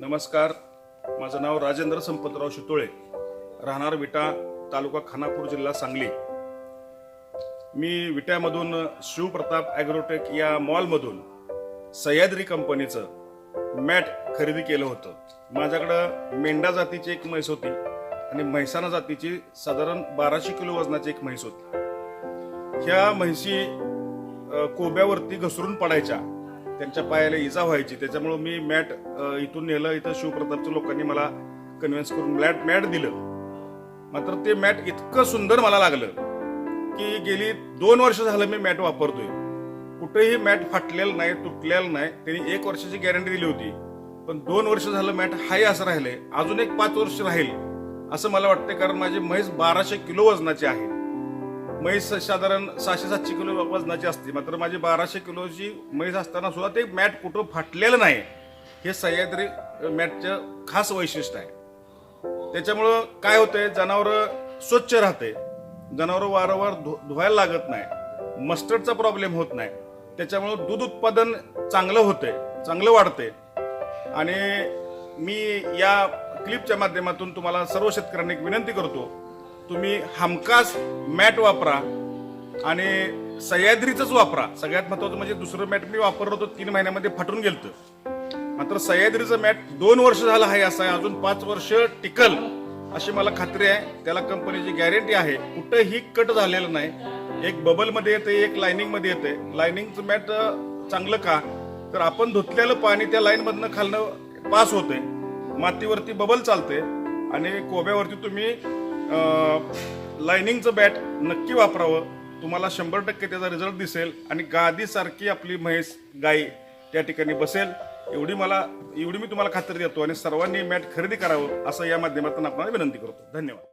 नमस्कार. माझं नाव राजेंद्र संपतराव शितोळे. राहणार विटा तालुका खानापूर जिल्हा सांगली. मी विट्यामधून शिवप्रताप ॲग्रोटेक या मॉलमधून सह्याद्री कंपनीचं मॅट खरेदी केलं होतं. माझ्याकडं मेंढा जातीची एक म्हैस होती आणि म्हैसाणा जातीची साधारण बाराशे किलो वजनाची एक म्हैस होती. ह्या म्हैशी कोब्यावरती घसरून पडायच्या. त्यांच्या पायाला इजा व्हायची. त्याच्यामुळं मी मॅट इथून नेलं. इथं शिवप्रतापच्या लोकांनी मला कन्व्हिन्स करून मॅट मॅट दिलं. मात्र ते मॅट इतकं सुंदर मला लागलं की गेली दोन वर्ष झालं मी मॅट वापरतोय. कुठेही मॅट फाटलेलं नाही तुटलेलं नाही. त्यांनी एक वर्षाची गॅरंटी दिली होती. पण दोन वर्ष झालं मॅट हाय असं राहिलंय अजून एक पाच वर्ष राहील असं मला वाटतंय. कारण माझी म्हैस बाराशे किलो वजनाची आहे. म्हैस साधारण सहाशे सातशे किलो वजनाची असते. मात्र माझी बाराशे किलोची म्हैस असताना सुद्धा ते मॅट कुठं फाटलेलं नाही. हे सह्याद्री मॅटचं खास वैशिष्ट्य आहे. त्याच्यामुळं काय होतंय? जनावरं स्वच्छ राहते. जनावरं वारंवार धु धुवायला लागत नाही. मस्टर्डचा प्रॉब्लेम होत नाही. त्याच्यामुळं दूध उत्पादन चांगलं होतंय चांगलं वाढतंय. आणि मी या क्लिपच्या माध्यमातून तुम्हाला सर्व शेतकऱ्यांना एक विनंती करतो तुम्ही हमखास मॅट वापरा आणि सह्याद्रीचंच वापरा. सगळ्यात महत्वाचं म्हणजे दुसरं मॅट मी वापरलं होतं तीन महिन्यामध्ये फाटून गेलतं. मात्र सह्याद्रीचं मॅट दोन वर्ष झालं आहे असं आहे. अजून पाच वर्ष टिकल अशी मला खात्री आहे. त्याला कंपनीची गॅरंटी आहे. कुठंही कट झालेलं नाही. एक बबलमध्ये येते एक लाइनिंगमध्ये येते लाइनिंगचं मॅट चांगलं का? तर आपण धुतलेलं पाणी त्या लाईन मधनं खालनं पास होते मातीवरती बबल चालते आणि कोब्यावरती तुम्ही लायनिंगचं बॅट नक्की वापरावं. तुम्हाला शंभर टक्के त्याचा रिझल्ट दिसेल आणि गादीसारखी आपली म्हैस गाई त्या ठिकाणी बसेल. एवढी मला एवढी मी तुम्हाला खात्री देतो आणि सर्वांनी मॅट खरेदी करावं असं या माध्यमातून आपण विनंती करतो. धन्यवाद.